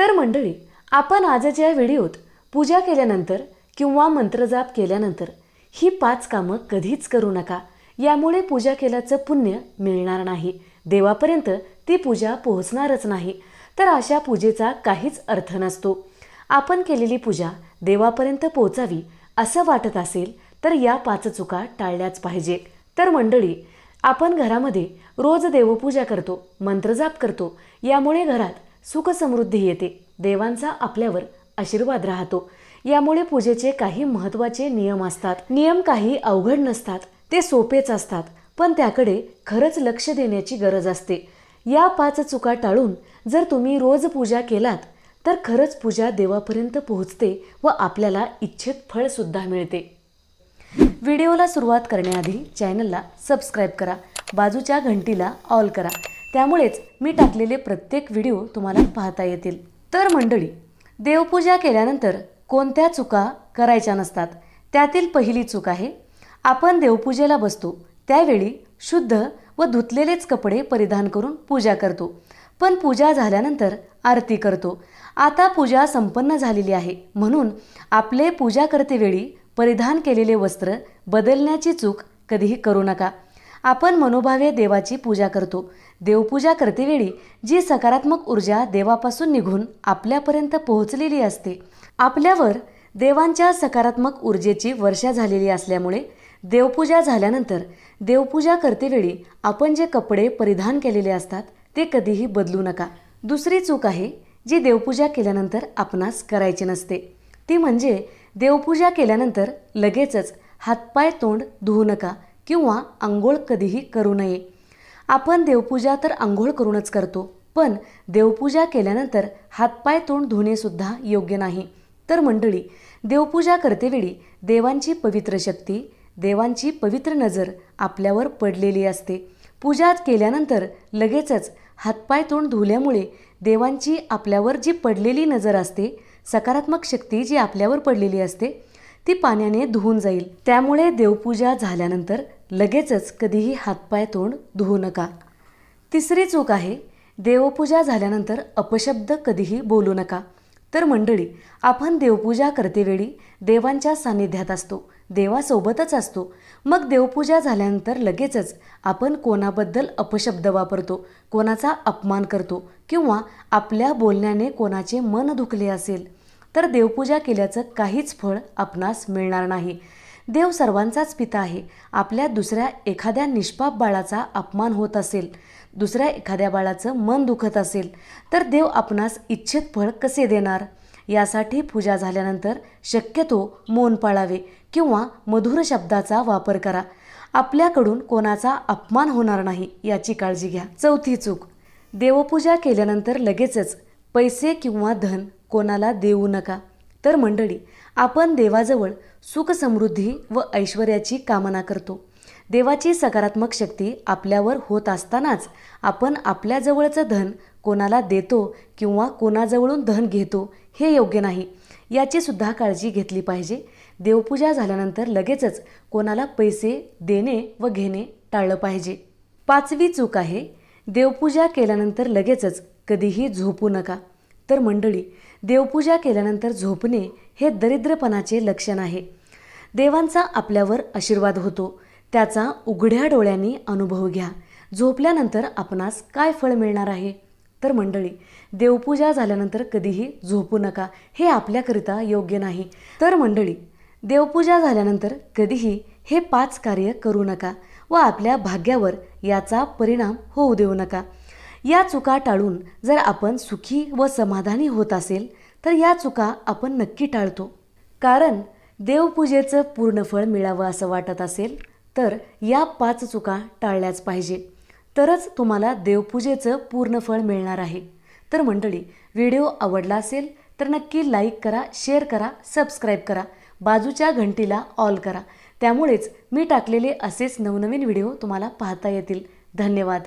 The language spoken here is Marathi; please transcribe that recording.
तर मंडळी आपण आजच्या या व्हिडिओत पूजा केल्यानंतर किंवा मंत्रजाप केल्यानंतर ही पाच कामं कधीच करू नका. यामुळे पूजा केल्याचं पुण्य मिळणार नाही. देवापर्यंत ती पूजा पोहोचणारच नाही. तर अशा पूजेचा काहीच अर्थ नसतो. आपण केलेली पूजा देवापर्यंत पोहोचावी असं वाटत असेल तर या पाच चुका टाळल्याच पाहिजे. तर मंडळी आपण घरामध्ये रोज देवपूजा करतो मंत्रजाप करतो. यामुळे घरात सुख समृद्धी येते. देवांचा आपल्यावर आशीर्वाद राहतो. यामुळे पूजेचे काही महत्त्वाचे नियम असतात. नियम काही अवघड नसतात. ते सोपेच असतात. पण त्याकडे खरंच लक्ष देण्याची गरज असते. या पाच चुका टाळून जर तुम्ही रोज पूजा केलात तर खरंच पूजा देवापर्यंत पोहोचते व आपल्याला इच्छित फळसुद्धा मिळते. व्हिडिओला सुरुवात करण्याआधी चॅनलला सबस्क्राईब करा. बाजूच्या घंटीला ऑल करा. त्यामुळेच मी टाकलेले प्रत्येक व्हिडिओ तुम्हाला पाहता येतील. तर मंडळी देवपूजा केल्यानंतर कोणत्या चुका करायच्या नसतात? त्यातील पहिली चूक आहे आपण देवपूजेला बसतो. त्यावेळी शुद्ध व धुतलेलेच कपडे परिधान करून पूजा करतो. पण पूजा झाल्यानंतर आरती करतो. आता पूजा संपन्न झालेली आहे. म्हणून आपले पूजा करतेवेळी परिधान केलेले वस्त्र बदलण्याची चूक कधीही करू नका. आपण मनोभावे देवाची पूजा करतो. देवपूजा करतेवेळी जी सकारात्मक ऊर्जा देवापासून निघून आपल्यापर्यंत पोहोचलेली असते. आपल्यावर देवांच्या सकारात्मक ऊर्जेची वर्षा झालेली असल्यामुळे देवपूजा झाल्यानंतर देवपूजा करतेवेळी आपण जे कपडे परिधान केलेले असतात ते कधीही बदलू नका. दुसरी चूक आहे जी देवपूजा केल्यानंतर आपणास करायची नसते. ती म्हणजे देवपूजा केल्यानंतर लगेचच हातपाय तोंड धुवू नका. किंवा आंघोळ कधीही करू नये. आपण देवपूजा तर आंघोळ करूनच करतो पण देवपूजा केल्यानंतर हातपाय तोंड धुणेसुद्धा योग्य नाही. तर मंडळी देवपूजा करतेवेळी देवांची पवित्र शक्ती देवांची पवित्र नजर आपल्यावर पडलेली असते. पूजा केल्यानंतर लगेचच हातपाय तोंड धुल्यामुळे देवांची आपल्यावर जी पडलेली नजर असते सकारात्मक शक्ती जी आपल्यावर पडलेली असते ती पाण्याने धुवून जाईल. त्यामुळे देवपूजा झाल्यानंतर लगेचच कधीही हातपाय तोंड धुवू नका. तिसरी चूक आहे देवपूजा झाल्यानंतर अपशब्द कधीही बोलू नका. तर मंडळी आपण देवपूजा करतेवेळी देवांच्या सान्निध्यात असतो देवासोबतच असतो. मग देवपूजा झाल्यानंतर लगेचच आपण कोणाबद्दल अपशब्द वापरतो कोणाचा अपमान करतो किंवा आपल्या बोलण्याने कोणाचे मन दुखले असेल तर देवपूजा केल्याचं काहीच फळ आपणास मिळणार नाही. देव सर्वांचाच पिता आहे. आपल्या दुसऱ्या एखाद्या निष्पाप बाळाचा अपमान होत असेल दुसऱ्या एखाद्या बाळाचं मन दुखत असेल तर देव आपणास इच्छित फळ कसे देणार? यासाठी पूजा झाल्यानंतर शक्यतो मौन पाळावे किंवा मधुर शब्दाचा वापर करा. आपल्याकडून कोणाचा अपमान होणार नाही याची काळजी घ्या. चौथी चूक. देवपूजा केल्यानंतर लगेचच पैसे किंवा धन कोणाला देऊ नका. तर मंडळी आपण देवाजवळ सुख समृद्धी व ऐश्वर्याची कामना करतो. देवाची सकारात्मक शक्ती आपल्यावर होत असतानाच आपण आपल्याजवळचं धन कोणाला देतो किंवा कोणाजवळून धन घेतो हे योग्य नाही. याची सुद्धा काळजी घेतली पाहिजे. देवपूजा झाल्यानंतर लगेचच कोणाला पैसे देणे व घेणे टाळलं पाहिजे. पाचवी चूक आहे देवपूजा केल्यानंतर लगेचच कधीही झोपू नका. तर मंडळी देवपूजा केल्यानंतर झोपणे हे दरिद्रपणाचे लक्षण आहे. देवांचा आपल्यावर आशीर्वाद होतो. त्याचा उघड्या डोळ्यांनी अनुभव घ्या. झोपल्यानंतर आपणास काय फळ मिळणार आहे? तर मंडळी देवपूजा झाल्यानंतर कधीही झोपू नका. हे आपल्याकरिता योग्य नाही. तर मंडळी देवपूजा झाल्यानंतर कधीही हे पाच कार्य करू नका व आपल्या भाग्यावर याचा परिणाम होऊ देऊ नका. या चुका टाळून जर आपण सुखी व समाधानी होत असेल तर या चुका आपण नक्की टाळतो. कारण देवपूजेचं पूर्ण फळ मिळावं असं वाटत असेल तर या पाच चुका टाळल्याच पाहिजे. तरच तुम्हाला देवपूजेचं पूर्ण फळ मिळणार आहे. तर मंडळी व्हिडिओ आवडला असेल तर नक्की लाईक करा शेअर करा सबस्क्राईब करा बाजूच्या घंटीला ऑल करा. त्यामुळेच मी टाकलेले असेच नवनवीन व्हिडिओ तुम्हाला पाहता येतील. धन्यवाद.